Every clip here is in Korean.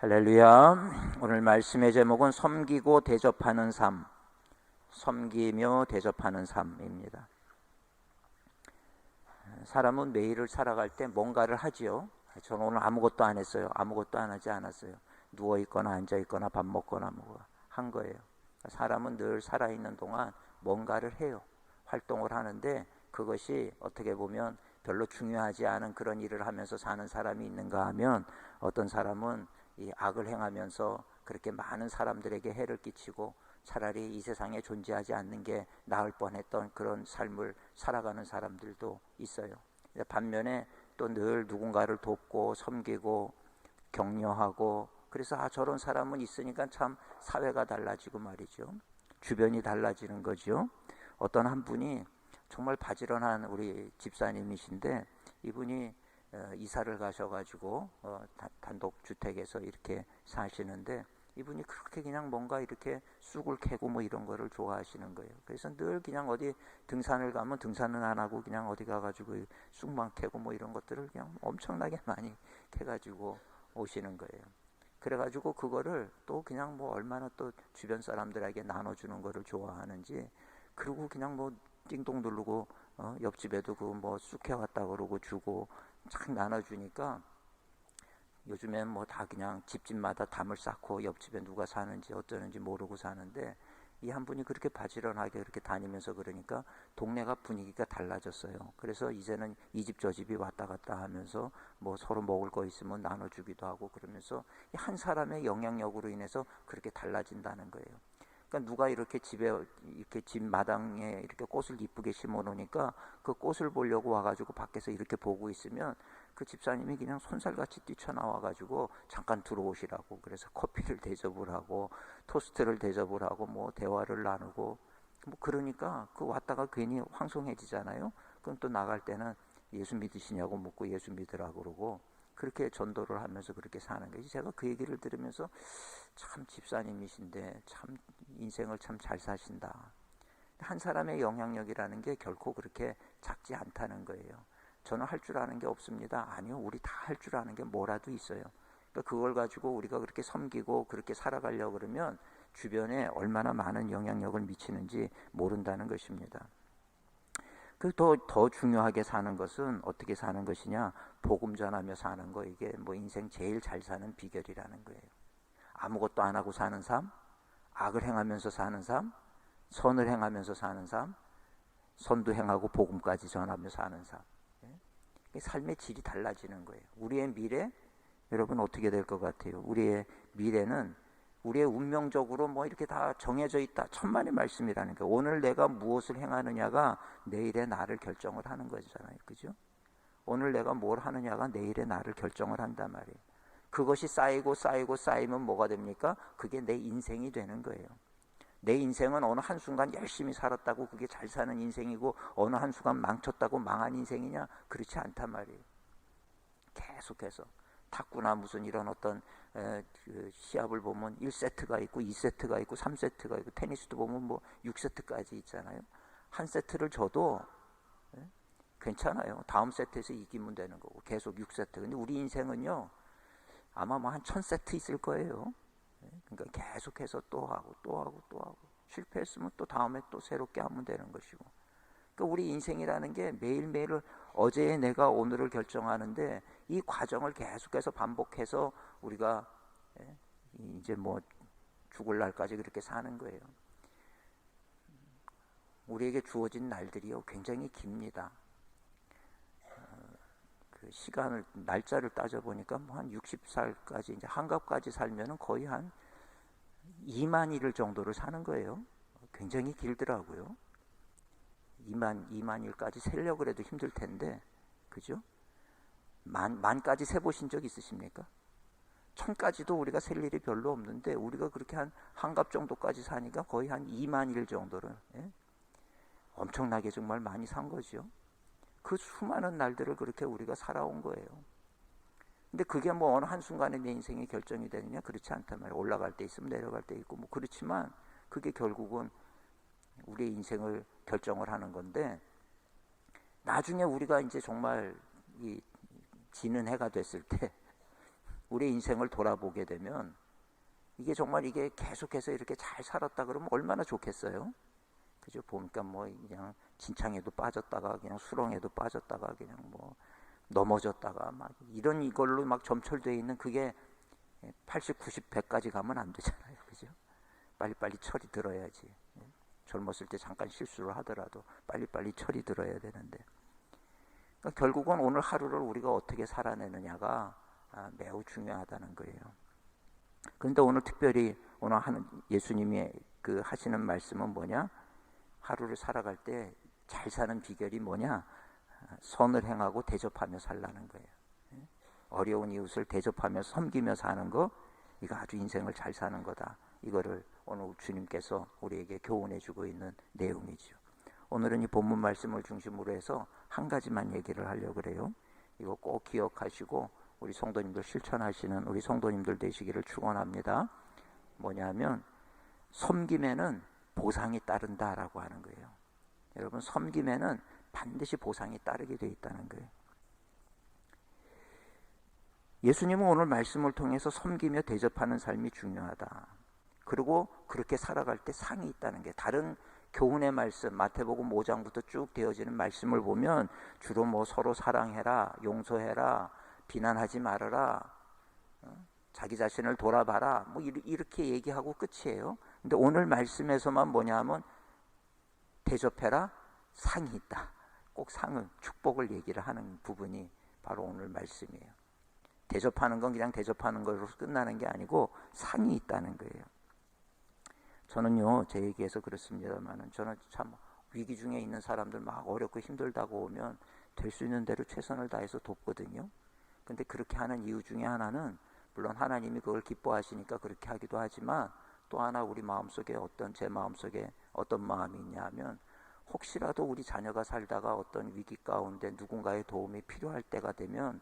할렐루야. 오늘 말씀의 제목은 섬기고 대접하는 삶. 섬기며 대접하는 삶입니다. 사람은 매일을 살아갈 때 뭔가를 하지요. 저는 오늘 아무것도 안 했어요. 아무것도 안 하지 않았어요. 누워 있거나 앉아 있거나 밥 먹거나 뭐한 거예요. 사람은 늘 살아 있는 동안 뭔가를 해요. 활동을 하는데 그것이 어떻게 보면 별로 중요하지 않은 그런 일을 하면서 사는 사람이 있는가 하면 어떤 사람은 이 악을 행하면서 그렇게 많은 사람들에게 해를 끼치고 차라리 이 세상에 존재하지 않는 게 나을 뻔했던 그런 삶을 살아가는 사람들도 있어요. 반면에 또 늘 누군가를 돕고 섬기고 격려하고 그래서 아 저런 사람은 있으니까 참 사회가 달라지고 말이죠. 주변이 달라지는 거죠. 어떤 한 분이 정말 바지런한 우리 집사님이신데 이분이 어, 이사를 가셔가지고 어, 단독 주택에서 이렇게 사시는데 이분이 그렇게 그냥 뭔가 이렇게 쑥을 캐고 뭐 이런 거를 좋아하시는 거예요. 그래서 늘 그냥 어디 등산을 가면 등산은 안 하고 그냥 어디 가가지고 쑥만 캐고 뭐 이런 것들을 그냥 엄청나게 많이 캐가지고 오시는 거예요. 그래가지고 그거를 또 그냥 뭐 얼마나 또 주변 사람들에게 나눠주는 거를 좋아하는지 그리고 그냥 뭐 띵동 누르고 어, 옆집에도 그 뭐 쑥해 왔다 그러고 주고 쫙 나눠주니까 요즘엔 뭐 다 그냥 집집마다 담을 쌓고 옆집에 누가 사는지 어쩌는지 모르고 사는데 이 한 분이 그렇게 바지런하게 그렇게 다니면서 그러니까 동네가 분위기가 달라졌어요. 그래서 이제는 이 집 저 집이 왔다 갔다 하면서 뭐 서로 먹을 거 있으면 나눠주기도 하고 그러면서 한 사람의 영향력으로 인해서 그렇게 달라진다는 거예요. 그러니까 누가 이렇게 집에 이렇게 집 마당에 이렇게 꽃을 이쁘게 심어 놓으니까 그 꽃을 보려고 와가지고 밖에서 이렇게 보고 있으면 그 집사님이 그냥 손살같이 뛰쳐나와 가지고 잠깐 들어오시라고 그래서 커피를 대접을 하고 토스트를 대접을 하고 뭐 대화를 나누고 뭐 그러니까 그 왔다가 괜히 황송해지잖아요. 그럼 또 나갈 때는 예수 믿으시냐고 묻고 예수 믿으라고 그러고 그렇게 전도를 하면서 그렇게 사는 거지. 제가 그 얘기를 들으면서 참 집사님이신데 참 인생을 참 잘 사신다. 한 사람의 영향력이라는 게 결코 그렇게 작지 않다는 거예요. 저는 할 줄 아는 게 없습니다. 아니요, 우리 다 할 줄 아는 게 뭐라도 있어요. 그러니까 그걸 가지고 우리가 그렇게 섬기고 그렇게 살아가려고 그러면 주변에 얼마나 많은 영향력을 미치는지 모른다는 것입니다. 그더 더 중요하게 사는 것은 어떻게 사는 것이냐? 복음 전하며 사는 거 이게 뭐 인생 제일 잘 사는 비결이라는 거예요. 아무것도 안 하고 사는 삶, 악을 행하면서 사는 삶, 선을 행하면서 사는 삶, 선도 행하고 복음까지 전하며 사는 삶. 예? 삶의 질이 달라지는 거예요. 우리의 미래 여러분 어떻게 될 것 같아요? 우리의 미래는 우리의 운명적으로 뭐 이렇게 다 정해져 있다. 천만의 말씀이라는 거. 오늘 내가 무엇을 행하느냐가 내일의 나를 결정을 하는 거잖아요. 그죠? 오늘 내가 뭘 하느냐가 내일의 나를 결정을 한단 말이에요. 그것이 쌓이고 쌓이고 쌓이면 뭐가 됩니까? 그게 내 인생이 되는 거예요. 내 인생은 어느 한순간 열심히 살았다고 그게 잘 사는 인생이고 어느 한순간 망쳤다고 망한 인생이냐? 그렇지 않단 말이에요. 계속해서. 탁구나 무슨 이런 어떤 에, 그 시합을 보면 1세트가 있고 2세트가 있고 3세트가 있고 테니스도 보면 뭐 6세트까지 있잖아요. 한 세트를 줘도 에? 괜찮아요. 다음 세트에서 이기면 되는 거고 계속 6세트. 근데 우리 인생은요. 아마 뭐한 1000세트 있을 거예요. 그러니까 계속해서 또 하고 또 하고 또 하고 실패했으면 또 다음에 또 새롭게 하면 되는 것이고. 그러니까 우리 인생이라는 게 매일매일 어제의 내가 오늘을 결정하는데 이 과정을 계속해서 반복해서 우리가 예, 이제 뭐 죽을 날까지 그렇게 사는 거예요. 우리에게 주어진 날들이요 굉장히 깁니다. 어, 그 시간을 날짜를 따져 보니까 뭐 한 60살까지 이제 한갑까지 살면은 거의 한 2만 일 정도를 사는 거예요. 굉장히 길더라고요. 2만 2만 일까지 세려고 해도 힘들 텐데 그죠? 만 만까지 세 보신 적 있으십니까? 천까지도 우리가 셀 일이 별로 없는데 우리가 그렇게 한 한갑 정도까지 사니까 거의 한 2만 일 정도를 예? 엄청나게 정말 많이 산 거죠. 그 수많은 날들을 그렇게 우리가 살아온 거예요. 근데 그게 뭐 어느 한순간에 내 인생이 결정이 되느냐? 그렇지 않단 말이에요. 올라갈 때 있으면 내려갈 때 있고 뭐 그렇지만 그게 결국은 우리의 인생을 결정을 하는 건데 나중에 우리가 이제 정말 이 지는 해가 됐을 때 우리 인생을 돌아보게 되면 이게 정말 이게 계속해서 이렇게 잘 살았다 그러면 얼마나 좋겠어요? 그죠? 보니까 뭐 그냥 진창에도 빠졌다가 그냥 수렁에도 빠졌다가 그냥 뭐 넘어졌다가 막 이런 이걸로 막 점철되어 있는 그게 80, 90, 100까지 가면 안 되잖아요. 그죠? 빨리빨리 철이 들어야지. 예. 젊었을 때 잠깐 실수를 하더라도 빨리빨리 철이 들어야 되는데. 그러니까 결국은 오늘 하루를 우리가 어떻게 살아내느냐가 아, 매우 중요하다는 거예요. 그런데 오늘 특별히 오늘 하는 예수님이 그 하시는 말씀은 뭐냐? 하루를 살아갈 때 잘 사는 비결이 뭐냐? 선을 행하고 대접하며 살라는 거예요. 예. 어려운 이웃을 대접하며 섬기며 사는 거, 이거 아주 인생을 잘 사는 거다. 이거를 오늘 주님께서 우리에게 교훈해 주고 있는 내용이죠. 오늘은 이 본문 말씀을 중심으로 해서 한 가지만 얘기를 하려고 그래요. 이거 꼭 기억하시고 우리 성도님들 실천하시는 우리 성도님들 되시기를 축원합니다. 뭐냐면 섬김에는 보상이 따른다라고 하는 거예요. 여러분 섬김에는 반드시 보상이 따르게 돼 있다는 거예요. 예수님은 오늘 말씀을 통해서 섬기며 대접하는 삶이 중요하다. 그리고 그렇게 살아갈 때 상이 있다는 게 다른 교훈의 말씀 마태복음 5장부터 쭉 되어지는 말씀을 보면 주로 뭐 서로 사랑해라, 용서해라, 비난하지 말아라, 어? 자기 자신을 돌아봐라, 뭐 이렇게 얘기하고 끝이에요. 근데 오늘 말씀에서만 뭐냐면 대접해라, 상이 있다. 꼭 상을, 축복을 얘기를 하는 부분이 바로 오늘 말씀이에요. 대접하는 건 그냥 대접하는 걸로 끝나는 게 아니고 상이 있다는 거예요. 저는요, 제 얘기에서 그렇습니다만은 저는 참 위기 중에 있는 사람들 막 어렵고 힘들다고 오면 될 수 있는 대로 최선을 다해서 돕거든요. 근데 그렇게 하는 이유 중에 하나는 물론 하나님이 그걸 기뻐하시니까 그렇게 하기도 하지만 또 하나 우리 마음속에 어떤 제 마음속에 어떤 마음이 있냐면 혹시라도 우리 자녀가 살다가 어떤 위기 가운데 누군가의 도움이 필요할 때가 되면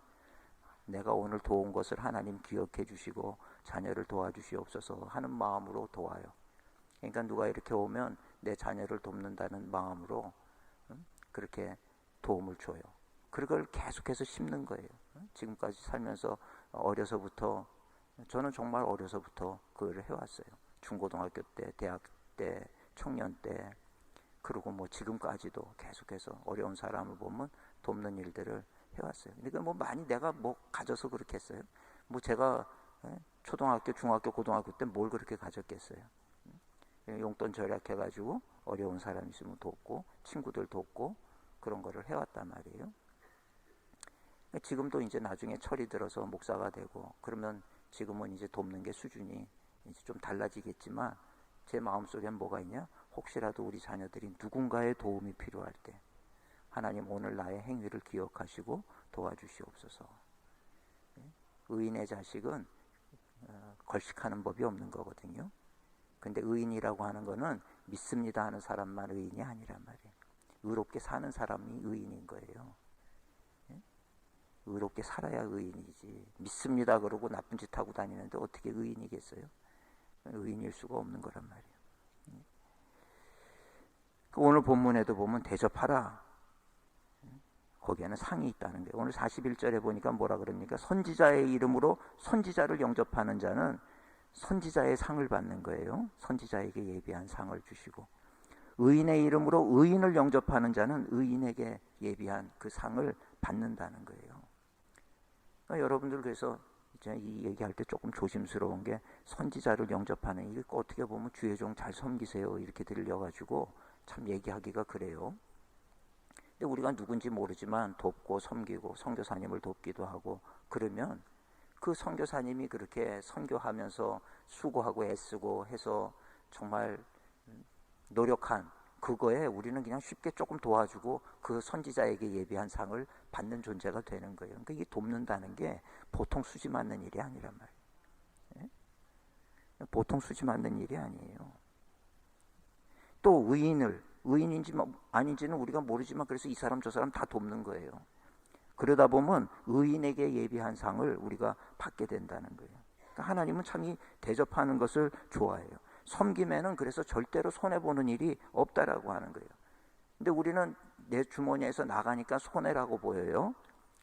내가 오늘 도운 것을 하나님 기억해 주시고 자녀를 도와주시옵소서 하는 마음으로 도와요. 그러니까 누가 이렇게 오면 내 자녀를 돕는다는 마음으로 그렇게 도움을 줘요. 그걸 계속해서 심는 거예요. 지금까지 살면서 어려서부터 저는 정말 어려서부터 그걸 해왔어요. 중고등학교 때, 대학 때, 청년 때, 그리고 뭐 지금까지도 계속해서 어려운 사람을 보면 돕는 일들을 해왔어요. 그러니까 뭐 많이 내가 뭐 가져서 그렇게 했어요. 뭐 제가 초등학교, 중학교, 고등학교 때 뭘 그렇게 가졌겠어요. 용돈 절약해가지고 어려운 사람 있으면 돕고 친구들 돕고 그런 거를 해왔단 말이에요. 지금도 이제 나중에 철이 들어서 목사가 되고 그러면 지금은 이제 돕는 게 수준이 이제 좀 달라지겠지만 제 마음속엔 뭐가 있냐? 혹시라도 우리 자녀들이 누군가의 도움이 필요할 때 하나님 오늘 나의 행위를 기억하시고 도와주시옵소서. 예? 의인의 자식은 어, 걸식하는 법이 없는 거거든요. 근데 의인이라고 하는 거는 믿습니다 하는 사람만 의인이 아니란 말이에요. 의롭게 사는 사람이 의인인 거예요. 예? 의롭게 살아야 의인이지. 믿습니다 그러고 나쁜 짓 하고 다니는데 어떻게 의인이겠어요? 의인일 수가 없는 거란 말이에요. 오늘 본문에도 보면 대접하라. 거기에는 상이 있다는 거예요. 오늘 41절에 보니까 뭐라 그럽니까? 선지자의 이름으로 선지자를 영접하는 자는 선지자의 상을 받는 거예요. 선지자에게 예비한 상을 주시고 의인의 이름으로 의인을 영접하는 자는 의인에게 예비한 그 상을 받는다는 거예요. 그러니까 여러분들 그래서 이제 이 얘기할 때 조금 조심스러운 게 선지자를 영접하는 이게 어떻게 보면 주의 종 잘 섬기세요 이렇게 들려가지고 참 얘기하기가 그래요. 근데 우리가 누군지 모르지만 돕고 섬기고 선교사님을 돕기도 하고 그러면 그 선교사님이 그렇게 선교하면서 수고하고 애쓰고 해서 정말 노력한 그거에 우리는 그냥 쉽게 조금 도와주고 그 선지자에게 예비한 상을 받는 존재가 되는 거예요. 그러니까 이게 돕는다는 게 보통 수지 맞는 일이 아니란 말이에요. 예? 보통 수지 맞는 일이 아니에요. 또 의인을 의인인지 뭐 아닌지는 우리가 모르지만 그래서 이 사람 저 사람 다 돕는 거예요. 그러다 보면 의인에게 예비한 상을 우리가 받게 된다는 거예요. 그러니까 하나님은 참 이 대접하는 것을 좋아해요. 섬김에는 그래서 절대로 손해 보는 일이 없다라고 하는 거예요. 근데 우리는 내 주머니에서 나가니까 손해라고 보여요.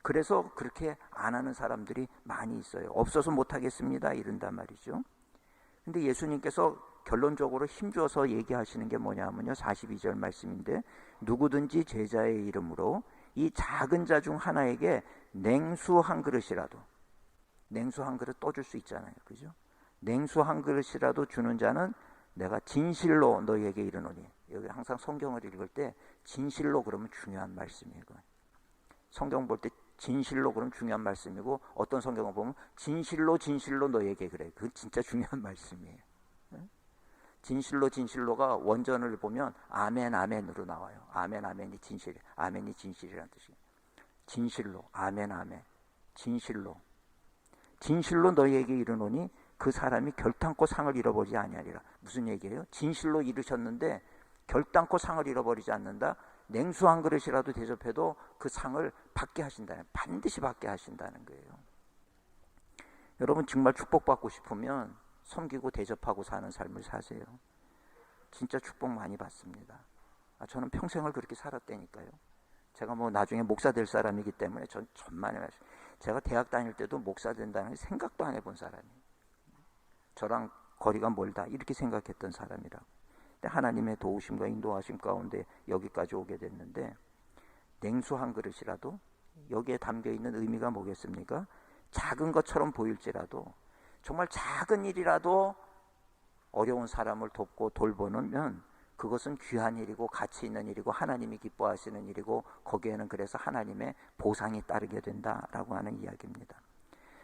그래서 그렇게 안 하는 사람들이 많이 있어요. 없어서 못 하겠습니다. 이런단 말이죠. 근데 예수님께서 결론적으로 힘줘서 얘기하시는 게 뭐냐면요. 42절 말씀인데 누구든지 제자의 이름으로 이 작은 자 중 하나에게 냉수 한 그릇이라도 냉수 한 그릇 떠줄 수 있잖아요. 그죠? 냉수 한 그릇이라도 주는 자는 내가 진실로 너희에게 이르노니 여기 항상 성경을 읽을 때 진실로 그러면 중요한 말씀이에요. 성경 볼 때 진실로 그럼 중요한 말씀이고 어떤 성경을 보면 진실로 진실로 너희에게 그래. 그 진짜 중요한 말씀이에요. 진실로 진실로가 원전을 보면 아멘 아멘으로 나와요. 아멘 아멘이 진실, 아멘이 진실이라는 뜻이에요. 진실로 아멘 아멘 진실로 진실로 너희에게 이르노니 그 사람이 결탄코 상을 잃어버리지 아니하리라. 무슨 얘기예요? 진실로 이르셨는데 결단코 상을 잃어버리지 않는다. 냉수 한 그릇이라도 대접해도 그 상을 받게 하신다는 반드시 받게 하신다는 거예요. 여러분 정말 축복받고 싶으면 섬기고 대접하고 사는 삶을 사세요. 진짜 축복 많이 받습니다. 아, 저는 평생을 그렇게 살았다니까요. 제가 뭐 나중에 목사 될 사람이기 때문에 전 천만에 말씀. 제가 대학 다닐 때도 목사 된다는 생각도 안 해본 사람이에요. 저랑 거리가 멀다 이렇게 생각했던 사람이라고. 근데 하나님의 도우심과 인도하심 가운데 여기까지 오게 됐는데 냉수 한 그릇이라도 여기에 담겨 있는 의미가 뭐겠습니까? 작은 것처럼 보일지라도 정말 작은 일이라도 어려운 사람을 돕고 돌보면 그것은 귀한 일이고 가치 있는 일이고 하나님이 기뻐하시는 일이고 거기에는 그래서 하나님의 보상이 따르게 된다라고 하는 이야기입니다.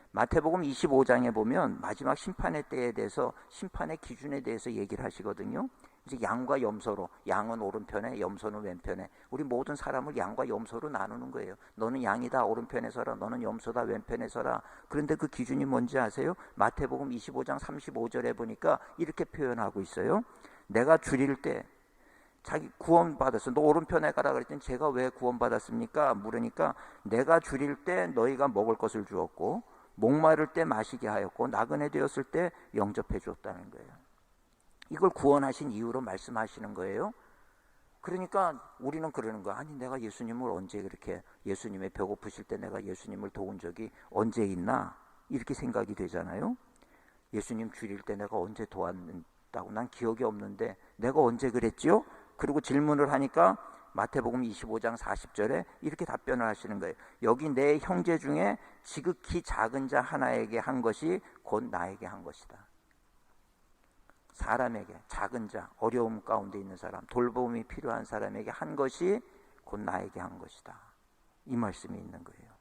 마태복음 25장에 보면 마지막 심판의 때에 대해서 심판의 기준에 대해서 얘기를 하시거든요. 이제 양과 염소로 양은 오른편에 염소는 왼편에 우리 모든 사람을 양과 염소로 나누는 거예요. 너는 양이다 오른편에 서라 너는 염소다 왼편에 서라. 그런데 그 기준이 뭔지 아세요? 마태복음 25장 35절에 보니까 이렇게 표현하고 있어요. 내가 줄일 때 자기 구원받았어. 너 오른편에 가라 그랬더니 제가 왜 구원받았습니까? 물으니까 내가 줄일 때 너희가 먹을 것을 주었고 목마를 때 마시게 하였고 나그네 되었을 때 영접해 주었다는 거예요. 이걸 구원하신 이유로 말씀하시는 거예요. 그러니까 우리는 그러는 거야. 아니, 내가 예수님을 언제 그렇게 예수님의 배고프실 때 내가 예수님을 도운 적이 언제 있나? 이렇게 생각이 되잖아요. 예수님 줄일 때 내가 언제 도왔다고 난 기억이 없는데 내가 언제 그랬지요? 그리고 질문을 하니까 마태복음 25장 40절에 이렇게 답변을 하시는 거예요. 여기 내 형제 중에 지극히 작은 자 하나에게 한 것이 곧 나에게 한 것이다. 사람에게 작은 자, 어려움 가운데 있는 사람, 돌봄이 필요한 사람에게 한 것이 곧 나에게 한 것이다. 이 말씀이 있는 거예요.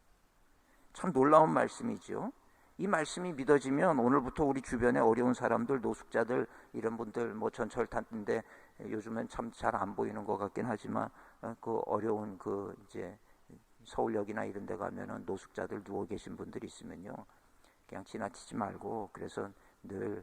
참 놀라운 말씀이죠. 이 말씀이 믿어지면 오늘부터 우리 주변에 어려운 사람들, 노숙자들 이런 분들 뭐 전철 탔는데 요즘엔 참 잘 안 보이는 것 같긴 하지만 어, 그 어려운 그 이제 서울역이나 이런 데 가면은 노숙자들 누워 계신 분들이 있으면요. 그냥 지나치지 말고 그래서 늘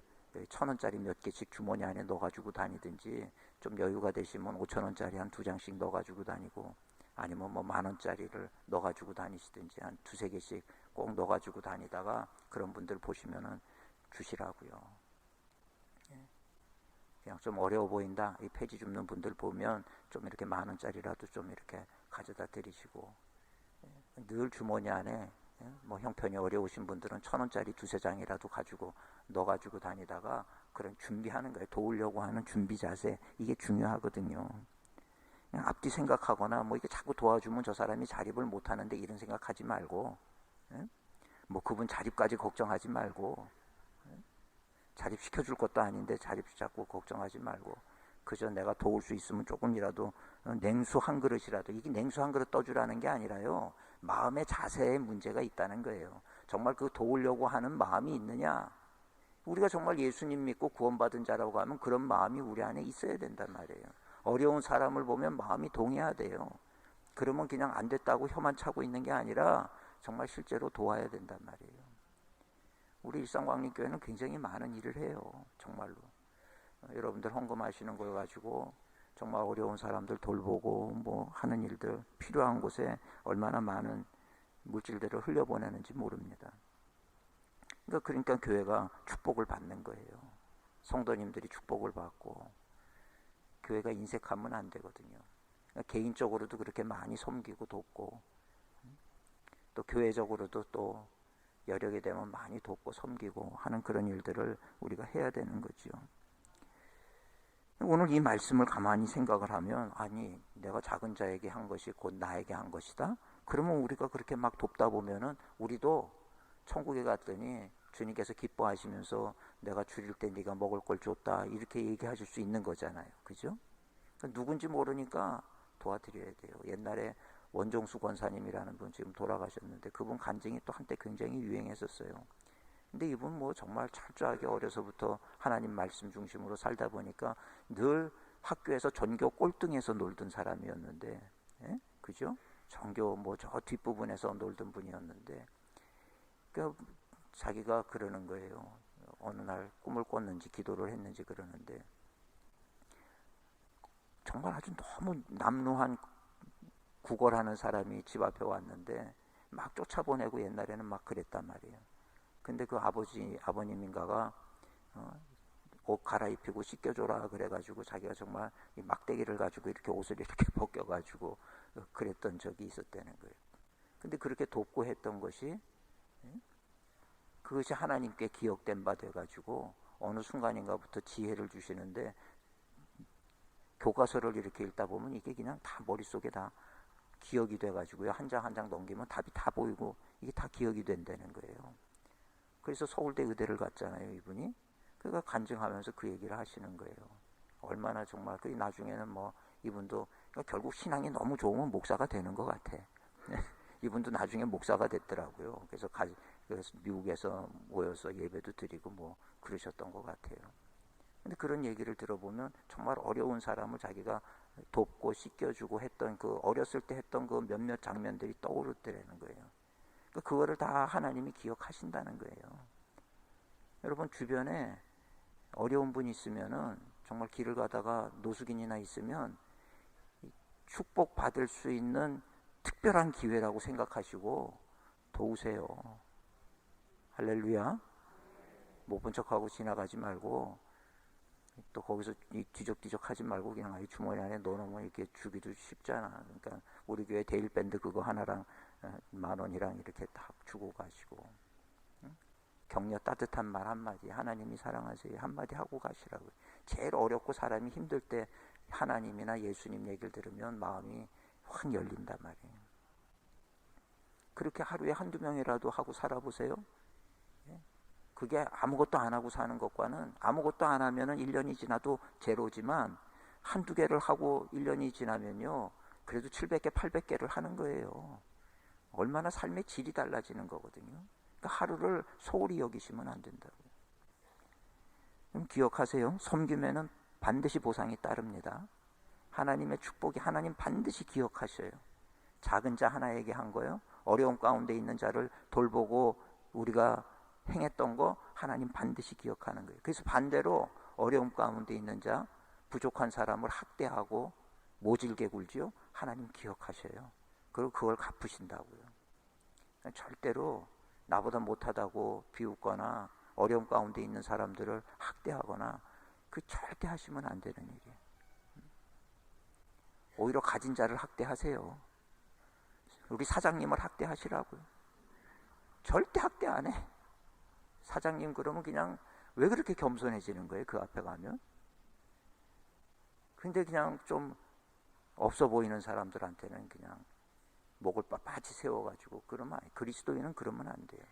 천 원짜리 몇 개씩 주머니 안에 넣어가지고 다니든지 좀 여유가 되시면 오천 원짜리 한 두 장씩 넣어가지고 다니고 아니면 뭐 만 원짜리를 넣어가지고 다니시든지 한 두세 개씩 꼭 넣어가지고 다니다가 그런 분들 보시면은 주시라고요. 예. 그냥 좀 어려워 보인다. 이 폐지 줍는 분들 보면 좀 이렇게 만 원짜리라도 좀 이렇게 가져다 드리시고 예. 늘 주머니 안에 예? 뭐 형편이 어려우신 분들은 천 원짜리 두세 장이라도 가지고 넣어 가지고 다니다가 그런 준비하는 거예요. 도우려고 하는 준비 자세 이게 중요하거든요. 앞뒤 생각하거나 뭐 이게 자꾸 도와주면 저 사람이 자립을 못 하는데 이런 생각하지 말고 예? 뭐 그분 자립까지 걱정하지 말고 예? 자립 시켜줄 것도 아닌데 자립 자꾸 걱정하지 말고 그저 내가 도울 수 있으면 조금이라도 냉수 한 그릇이라도 이게 냉수 한 그릇 떠주라는 게 아니라요 마음의 자세에 문제가 있다는 거예요. 정말 그 도우려고 하는 마음이 있느냐? 우리가 정말 예수님 믿고 구원받은 자라고 하면 그런 마음이 우리 안에 있어야 된단 말이에요. 어려운 사람을 보면 마음이 동해야 돼요. 그러면 그냥 안 됐다고 혀만 차고 있는 게 아니라 정말 실제로 도와야 된단 말이에요. 우리 일상광림교회는 굉장히 많은 일을 해요. 정말로. 여러분들 헌금하시는 걸 가지고 정말 어려운 사람들 돌보고 뭐 하는 일들 필요한 곳에 얼마나 많은 물질들을 흘려보내는지 모릅니다. 그러니까, 그러니까 교회가 축복을 받는 거예요. 성도님들이 축복을 받고 교회가 인색하면 안 되거든요. 그러니까 개인적으로도 그렇게 많이 섬기고 돕고 또 교회적으로도 또 여력이 되면 많이 돕고 섬기고 하는 그런 일들을 우리가 해야 되는 거죠. 오늘 이 말씀을 가만히 생각을 하면 아니 내가 작은 자에게 한 것이 곧 나에게 한 것이다. 그러면 우리가 그렇게 막 돕다 보면은 우리도 천국에 갔더니 주님께서 기뻐하시면서 내가 줄일 때 네가 먹을 걸 줬다 이렇게 얘기하실 수 있는 거잖아요. 그죠? 그러니까 누군지 모르니까 도와드려야 돼요. 옛날에 원종수 권사님이라는 분 지금 돌아가셨는데 그분 간증이 또 한때 굉장히 유행했었어요. 근데 이분 뭐 정말 철저하게 어려서부터 하나님 말씀 중심으로 살다 보니까 늘 학교에서 전교 꼴등에서 놀던 사람이었는데, 예? 그죠? 전교 뭐 저 뒷부분에서 놀던 분이었는데, 그 자기가 그러는 거예요. 어느 날 꿈을 꿨는지 기도를 했는지 그러는데, 정말 아주 너무 남루한 구걸하는 사람이 집 앞에 왔는데 막 쫓아보내고 옛날에는 막 그랬단 말이에요. 근데 그 아버지 아버님인가가 어, 옷 갈아입히고 씻겨줘라 그래가지고 자기가 정말 이 막대기를 가지고 이렇게 옷을 이렇게 벗겨가지고 그랬던 적이 있었다는 거예요. 근데 그렇게 돕고 했던 것이 그것이 하나님께 기억된 바 돼가지고 어느 순간인가부터 지혜를 주시는데 교과서를 이렇게 읽다 보면 이게 그냥 다 머릿속에 다 기억이 돼가지고요. 한 장 한 장 넘기면 답이 다 보이고 이게 다 기억이 된다는 거예요. 그래서 서울대 의대를 갔잖아요, 이분이. 그가 간증하면서 그 얘기를 하시는 거예요. 얼마나 정말, 그 나중에는 뭐, 이분도, 그러니까 결국 신앙이 너무 좋으면 목사가 되는 것 같아. 이분도 나중에 목사가 됐더라고요. 그래서 가, 그래서 미국에서 모여서 예배도 드리고 뭐, 그러셨던 것 같아요. 근데 그런 얘기를 들어보면 정말 어려운 사람을 자기가 돕고 씻겨주고 했던 그 어렸을 때 했던 그 몇몇 장면들이 떠오르더라는 거예요. 그거를 다 하나님이 기억하신다는 거예요. 여러분 주변에 어려운 분 있으면은 정말 길을 가다가 노숙인이나 있으면 축복 받을 수 있는 특별한 기회라고 생각하시고 도우세요. 할렐루야. 못 본 척하고 지나가지 말고 또 거기서 뒤적뒤적 하지 말고 그냥 주머니 안에 넣어놓으면 이렇게 주기도 쉽잖아. 그러니까 우리 교회 데일 밴드 그거 하나랑 어, 만 원이랑 이렇게 딱 주고 가시고 격려 따뜻한 말 한마디 하나님이 사랑하세요 한마디 하고 가시라고요. 제일 어렵고 사람이 힘들 때 하나님이나 예수님 얘기를 들으면 마음이 확 열린단 말이에요. 그렇게 하루에 한두 명이라도 하고 살아보세요. 그게 아무것도 안 하고 사는 것과는 아무것도 안 하면은 1년이 지나도 제로지만 한두 개를 하고 1년이 지나면요. 그래도 700개, 800개를 하는 거예요. 얼마나 삶의 질이 달라지는 거거든요. 그러니까 하루를 소홀히 여기시면 안 된다고요. 그럼 기억하세요. 섬김에는 반드시 보상이 따릅니다. 하나님의 축복이 하나님 반드시 기억하셔요. 작은 자 하나에게 한 거요. 어려움 가운데 있는 자를 돌보고 우리가 행했던 거 하나님 반드시 기억하는 거예요. 그래서 반대로 어려움 가운데 있는 자, 부족한 사람을 학대하고 모질게 굴지요. 하나님 기억하셔요. 그리고 그걸 갚으신다고요. 절대로 나보다 못하다고 비웃거나 어려움 가운데 있는 사람들을 학대하거나 그 절대 하시면 안 되는 일이에요. 오히려 가진 자를 학대하세요. 우리 사장님을 학대하시라고요. 절대 학대 안 해. 사장님 그러면 그냥 왜 그렇게 겸손해지는 거예요? 그 앞에 가면? 근데 그냥 좀 없어 보이는 사람들한테는 그냥 목을 빳빳이 세워가지고 그러면 그리스도인은 그러면 안 돼요.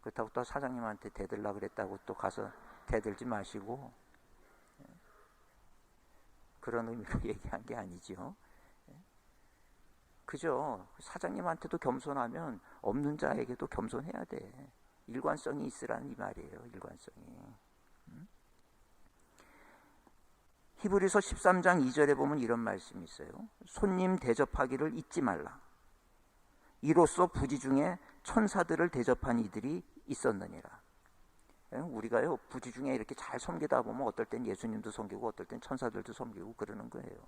그렇다고 또 사장님한테 대들라 그랬다고 또 가서 대들지 마시고 그런 의미로 얘기한 게 아니죠. 그죠? 사장님한테도 겸손하면 없는 자에게도 겸손해야 돼. 일관성이 있으라는 이 말이에요. 일관성이. 히브리서 13장 2절에 보면 이런 말씀이 있어요. 손님 대접하기를 잊지 말라. 이로써 부지 중에 천사들을 대접한 이들이 있었느니라. 우리가요 부지 중에 이렇게 잘 섬기다 보면 어떨 땐 예수님도 섬기고 어떨 땐 천사들도 섬기고 그러는 거예요.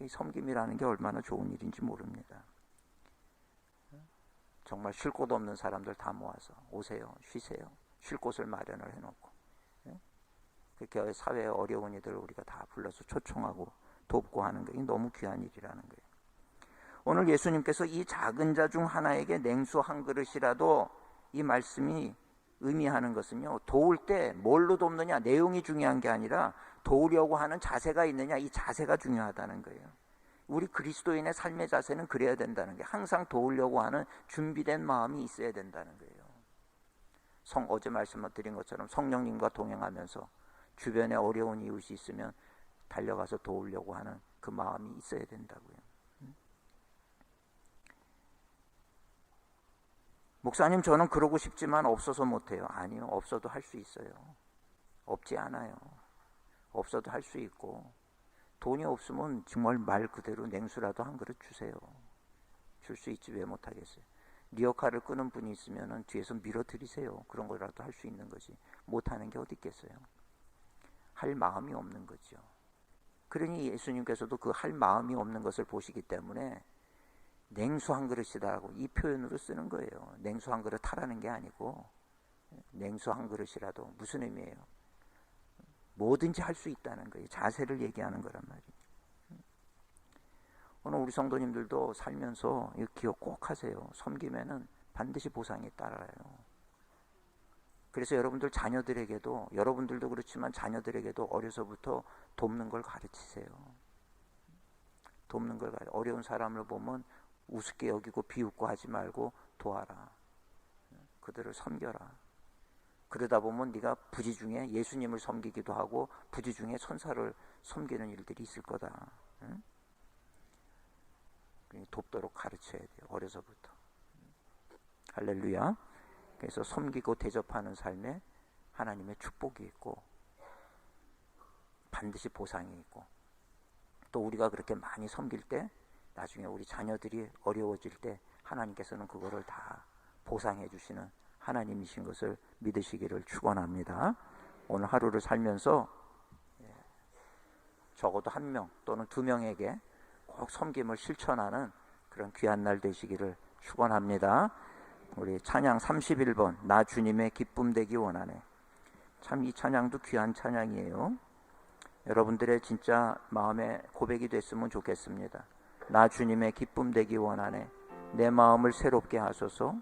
이 섬김이라는 게 얼마나 좋은 일인지 모릅니다. 정말 쉴 곳 없는 사람들 다 모아서 오세요, 쉬세요. 쉴 곳을 마련을 해놓고 그렇게 사회에 어려운 이들 우리가 다 불러서 초청하고 돕고 하는 게 너무 귀한 일이라는 거예요. 오늘 예수님께서 이 작은 자 중 하나에게 냉수 한 그릇이라도 이 말씀이 의미하는 것은요, 도울 때 뭘로 돕느냐, 내용이 중요한 게 아니라 도우려고 하는 자세가 있느냐, 이 자세가 중요하다는 거예요. 우리 그리스도인의 삶의 자세는 그래야 된다는 게 항상 도우려고 하는 준비된 마음이 있어야 된다는 거예요. 성 어제 말씀드린 것처럼 성령님과 동행하면서 주변에 어려운 이웃이 있으면 달려가서 도우려고 하는 그 마음이 있어야 된다고요. 목사님 저는 그러고 싶지만 없어서 못해요. 아니요, 없어도 할 수 있어요. 없지 않아요. 없어도 할 수 있고 돈이 없으면 정말 말 그대로 냉수라도 한 그릇 주세요. 줄 수 있지 왜 못하겠어요. 리어카를 끄는 분이 있으면 뒤에서 밀어드리세요. 그런 거라도 할 수 있는 거지. 못하는 게 어디 있겠어요. 할 마음이 없는 거죠. 그러니 예수님께서도 그 할 마음이 없는 것을 보시기 때문에 냉수 한 그릇이다라고 이 표현으로 쓰는 거예요. 냉수 한 그릇 하라는 게 아니고 냉수 한 그릇이라도 무슨 의미예요? 뭐든지 할 수 있다는 거예요. 자세를 얘기하는 거란 말이에요. 오늘 우리 성도님들도 살면서 이 기억 꼭 하세요. 섬기면은 반드시 보상이 따라요. 그래서 여러분들 자녀들에게도 여러분들도 그렇지만 자녀들에게도 어려서부터 돕는 걸 가르치세요. 돕는 걸 가르. 어려운 사람을 보면 우습게 여기고 비웃고 하지 말고 도와라. 그들을 섬겨라. 그러다 보면 네가 부지 중에 예수님을 섬기기도 하고 부지 중에 천사를 섬기는 일들이 있을 거다. 응? 돕도록 가르쳐야 돼요. 어려서부터. 할렐루야. 그래서 섬기고 대접하는 삶에 하나님의 축복이 있고 반드시 보상이 있고 또 우리가 그렇게 많이 섬길 때 나중에 우리 자녀들이 어려워질 때 하나님께서는 그거를 다 보상해 주시는 하나님이신 것을 믿으시기를 축원합니다. 오늘 하루를 살면서 예, 적어도 한 명 또는 두 명에게 꼭 섬김을 실천하는 그런 귀한 날 되시기를 축원합니다. 우리 찬양 31번 나 주님의 기쁨 되기 원하네. 참 이 찬양도 귀한 찬양이에요. 여러분들의 진짜 마음의 고백이 됐으면 좋겠습니다. 나 주님의 기쁨 되기 원하네. 내 마음을 새롭게 하소서.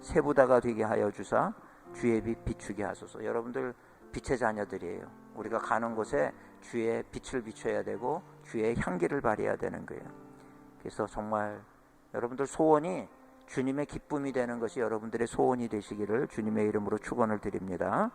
세부다가 되게 하여 주사 주의 빛 비추게 하소서. 여러분들 빛의 자녀들이에요. 우리가 가는 곳에 주의 빛을 비춰야 되고 주의 향기를 발해야 되는 거예요. 그래서 정말 여러분들 소원이 주님의 기쁨이 되는 것이 여러분들의 소원이 되시기를 주님의 이름으로 축원을 드립니다.